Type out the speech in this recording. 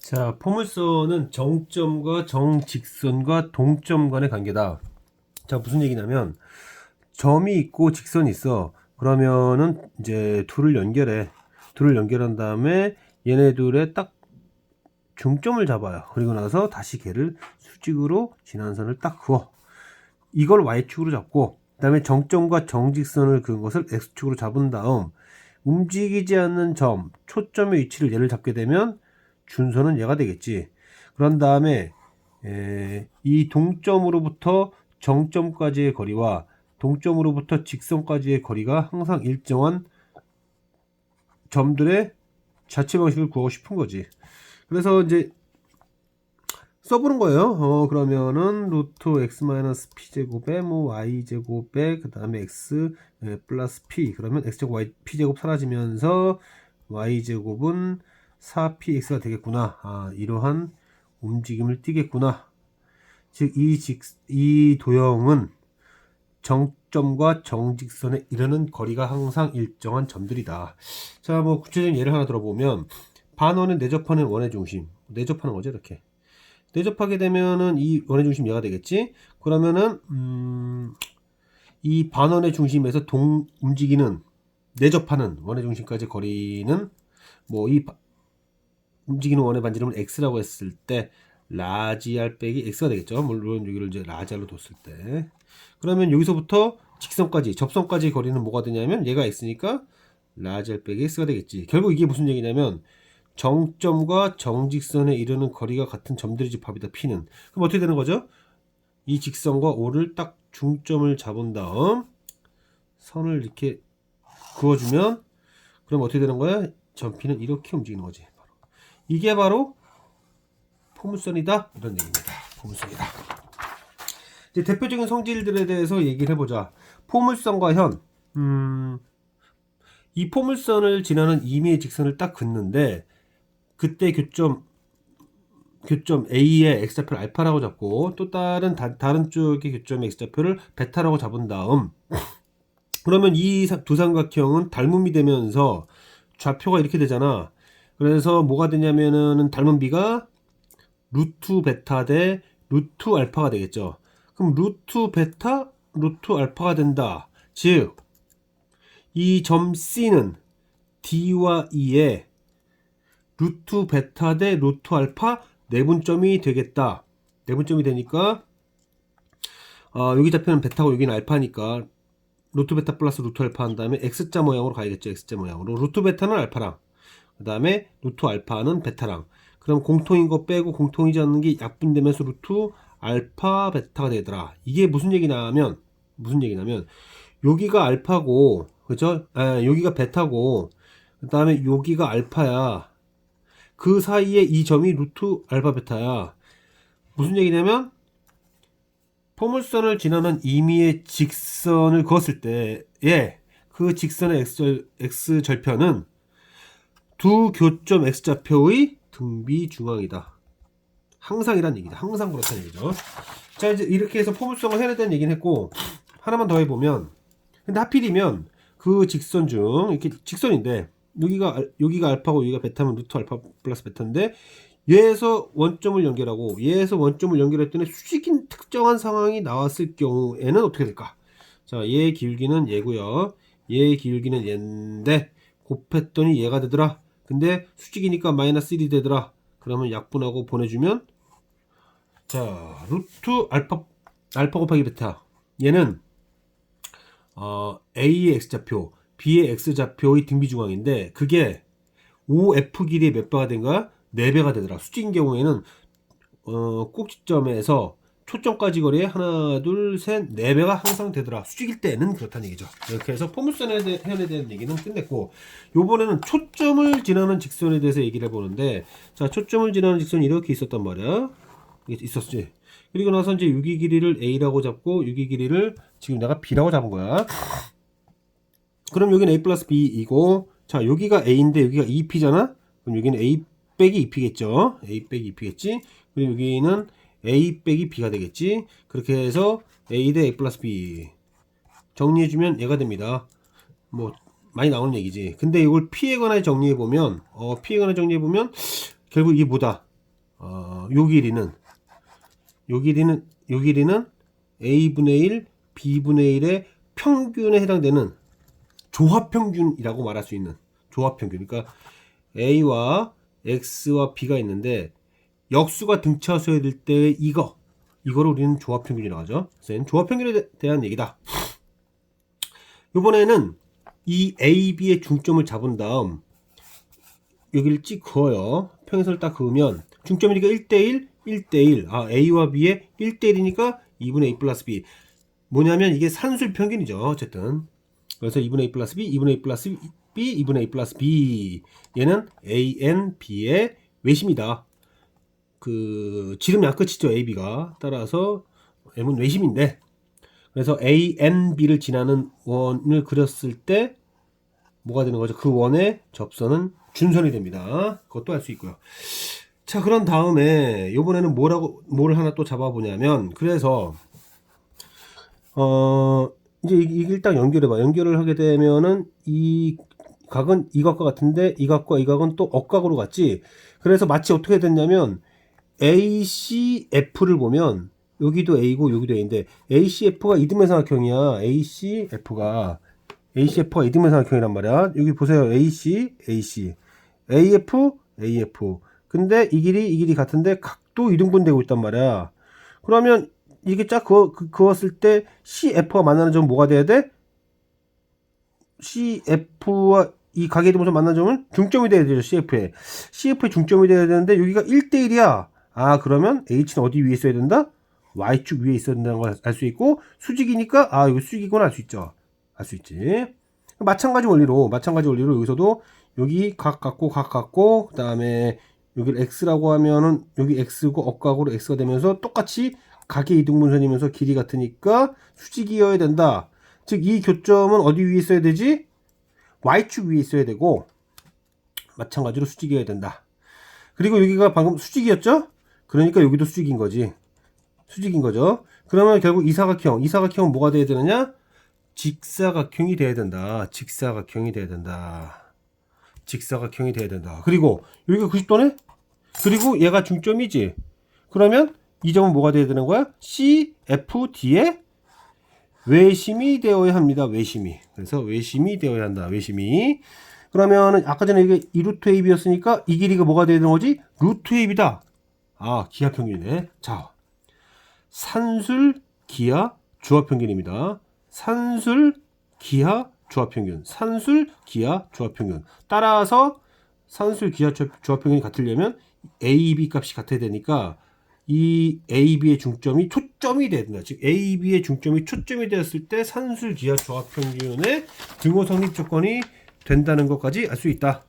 자, 포물선은 정점과 정직선과 동점 간의 관계다. 자, 무슨 얘기냐면 점이 있고 직선이 있어. 그러면은 이제 둘을 연결해. 둘을 연결한 다음에 얘네 둘의 딱 중점을 잡아요. 그리고 나서 다시 걔를 수직으로 지나선을 딱 그어. 이걸 y축으로 잡고 그다음에 정점과 정직선을 그은 것을 x축으로 잡은 다음 움직이지 않는 점, 초점의 위치를 얘를 잡게 되면 준선은 얘가 되겠지. 그런 다음에 에, 이 동점으로부터 정점까지의 거리와 동점으로부터 직선까지의 거리가 항상 일정한 점들의 자체 방식을 구하고 싶은 거지. 그래서 이제 써보는 거예요. 어, 그러면은 루트 x 마이너스 p 제곱에 뭐 y 제곱에 그 다음에 x 예, 플러스 p 그러면 x 제곱 y p 제곱 사라지면서 y 제곱은 4px가 되겠구나. 아, 이러한 움직임을 띠겠구나. 즉, 이 직, 이 도형은 정점과 정직선에 이르는 거리가 항상 일정한 점들이다. 자, 뭐 구체적인 예를 하나 들어보면 반원에 내접하는 원의 중심, 내접하는 거죠, 이렇게. 내접하게 되면은 이 원의 중심 얘가 되겠지. 그러면은 음, 이 반원의 중심에서 동 움직이는 내접하는 원의 중심까지 거리는 뭐 이 움직이는 원의 반지름을 x라고 했을 때 라지 r 빼기 x가 되겠죠. 물론 여기를 이제 라지 r로 뒀을 때. 그러면 여기서부터 직선까지 접선까지 거리는 뭐가 되냐면 얘가 x니까 라지 r 빼기 x가 되겠지. 결국 이게 무슨 얘기냐면 정점과 정직선에 이르는 거리가 같은 점들의 집합이다. P는. 그럼 어떻게 되는 거죠? 이 직선과 O를 딱 중점을 잡은 다음 선을 이렇게 그어주면 그럼 어떻게 되는 거야? 점 P는 이렇게 움직이는 거지. 이게 바로 포물선이다. 이런 얘기입니다. 포물선이다. 이제 대표적인 성질들에 대해서 얘기를 해보자. 포물선과 현. 음, 이 포물선을 지나는 임의의 직선을 딱 긋는데 그때 교점 교점 A의 x좌표를 알파라고 잡고 또 다른 다, 다른 쪽의 교점의 x좌표를 베타라고 잡은 다음 그러면 이 두 삼각형은 닮음이 되면서 좌표가 이렇게 되잖아. 그래서 뭐가 되냐면은 닮은 비가 루트 베타 대 루트 알파가 되겠죠. 그럼 루트 베타 루트 알파가 된다. 즉 이 점 C는 D와 E의 루트 베타 대 루트 알파 내분점이 되겠다. 내분점이 되니까 어, 여기 좌표는 베타고 여기는 알파니까 루트 베타 플러스 루트 알파 한 다음에 x자 모양으로 가야겠죠. x자 모양으로. 루트 베타는 알파랑 그 다음에 루트 알파는 베타랑 그럼 공통인 거 빼고 공통이지 않는 게 약분되면서 루트 알파 베타가 되더라. 이게 무슨 얘기냐면 무슨 얘기냐면 여기가 알파고 그죠? 아, 여기가 베타고 그 다음에 여기가 알파야. 그 사이에 이 점이 루트 알파 베타야. 무슨 얘기냐면 포물선을 지나는 임의의 직선을 그었을 때에 그 직선의 x, x 절편은 두 교점 x좌표의 등비 중앙이다. 항상이란 얘기다. 항상 그렇다는 얘기죠. 자 이제 이렇게 해서 포물선을 해내다는 얘기는 했고 하나만 더 해보면 근데 하필이면 그 직선 중 이렇게 직선인데 여기가 알- 여기가 알파고 여기가 베타면 루트 알파 플러스 베타인데 얘에서 원점을 연결하고 얘에서 원점을 연결했더니 수직인 특정한 상황이 나왔을 경우에는 어떻게 될까? 자, 얘의 기울기는 얘고요. 얘의 기울기는 얘인데 곱했더니 얘가 되더라. 근데 수직이니까 마이너스 1이 되더라. 그러면 약분하고 보내주면 자, 루트 알파 알파 곱하기 베타 얘는 어, A의 x좌표, B의 x좌표의 등비중앙인데 그게 OF 길이의 몇 배가 된가? 4배가 되더라. 수직인 경우에는 어, 꼭지점에서 초점까지 거리에 하나, 둘, 셋, 네 배가 항상 되더라. 수직일 때는 그렇다는 얘기죠. 이렇게 해서 포물선에 대- 해에 대한 얘기는 끝냈고, 요번에는 초점을 지나는 직선에 대해서 얘기를 해보는데, 자, 초점을 지나는 직선이 이렇게 있었단 말이야. 있었지. 그리고 나서 이제 유기 길이를 A라고 잡고, 유기 길이를 지금 내가 B라고 잡은 거야. 그럼 여기는 A 플러스 B이고, 자, 여기가 A인데 여기가 2P잖아? 그럼 여기는 A 빼기 2P겠죠? A 빼기 2P겠지? 그리고 여기는 A 빼기 B가 되겠지? 그렇게 해서 A 대 A 플러스 B. 정리해주면 얘가 됩니다. 뭐, 많이 나오는 얘기지. 근데 이걸 P에 관해 정리해 보면, 어, P에 관해 정리해 보면, 결국 이게 뭐다? 어, 요 길이는 요 길이는 요 길이는 a분의 1, b분의 1의 평균에 해당되는 조합 평균이라고 말할 수 있는 조합 평균. 그러니까 a와 x와 b가 있는데 역수가 등차수에 될때 이거 이거를 우리는 조합 평균이라고 하죠. 그래서 조합 평균에 대- 대한 얘기다. 이번에는 이 A, B의 중점을 잡은 다음 여기를 찍 그어요. 평행선을 딱 그으면 중점이니까 1대1, 1대1. 아, A와 B의 1대1이니까 2분의 A 플러스 B. 뭐냐면 이게 산술 평균이죠. 어쨌든. 그래서 2분의 A 플러스 B, 2분의 A 플러스 B, 2분의 A 플러스 B. 얘는 A, N, B의 외심이다. 그 지름 양끝이죠. A, B가. 따라서 M은 외심인데 그래서 A, N, B를 지나는 원을 그렸을 때 뭐가 되는 거죠? 그 원의 접선은 준선이 됩니다. 그것도 알 수 있고요. 자, 그런 다음에 이번에는 뭐라고 뭘 하나 또 잡아보냐면 그래서 어 이제 이- 이 일단 연결해봐. 연결을 하게 되면은 이 각은 이 각과 같은데 이 각과 이 각은 또 억각으로 갔지. 그래서 마치 어떻게 됐냐면 ACF를 보면 여기도 A고 여기도 A인데 ACF가 이등변삼각형이야. ACF가 ACF가 이등변삼각형이란 말이야. 여기 보세요. AC, AC, AF, AF. 근데 이 길이 이 길이 같은데 각도 이등분되고 있단 말이야. 그러면 이게 쫙 그어, 그- 그었을 때 CF가 만나는 점은 뭐가 돼야 돼? CF와 이 각의 이등분선 만나는 점은 중점이 돼야 되죠. CF에. CF의 중점이 돼야 되는데 여기가 1대1이야. 아 그러면 H는 어디 위에 있어야 된다? Y축 위에 있어야 된다는 걸 알 수 있고 수직이니까 아 이거 수직이구나 알 수 있죠. 알 수 있지. 마찬가지 원리로 마찬가지 원리로 여기서도 여기 각 같고 각 같고 그 다음에 여기를 x라고 하면은 여기 x고 억각으로 x가 되면서 똑같이 각의 이등분선이면서 길이 같으니까 수직이어야 된다. 즉 이 교점은 어디 위에 있어야 되지? y축 위에 있어야 되고 마찬가지로 수직이어야 된다. 그리고 여기가 방금 수직이었죠? 그러니까 여기도 수직인 거지. 수직인 거죠. 그러면 결국 이사각형, 이사각형은 뭐가 돼야 되느냐? 직사각형이 돼야 된다. 직사각형이 돼야 된다. 직사각형이 돼야 된다. 그리고 여기가 90도네? 그리고 얘가 중점이지. 그러면 이 점은 뭐가 돼야 되는 거야? CFD의 외심이 되어야 합니다. 외심이. 그래서 외심이 되어야 한다. 외심이. 그러면 아까 전에 이게 2루트 웨이비였으니까 이 길이가 뭐가 되는 거지? 루트 웨이비다. 아, 기하 평균이네. 자, 산술 기하 조합 평균입니다. 산술 기하 조합 평균. 산술 기하 조합 평균. 따라서 산술 기하 조- 조합 평균이 같으려면 A, B 값이 같아야 되니까 이 A, B의 중점이 초점이 돼야 된다. 즉 A, B의 중점이 초점이 되었을 때 산술 기하 조합 평균의 등호 성립 조건이 된다는 것까지 알 수 있다.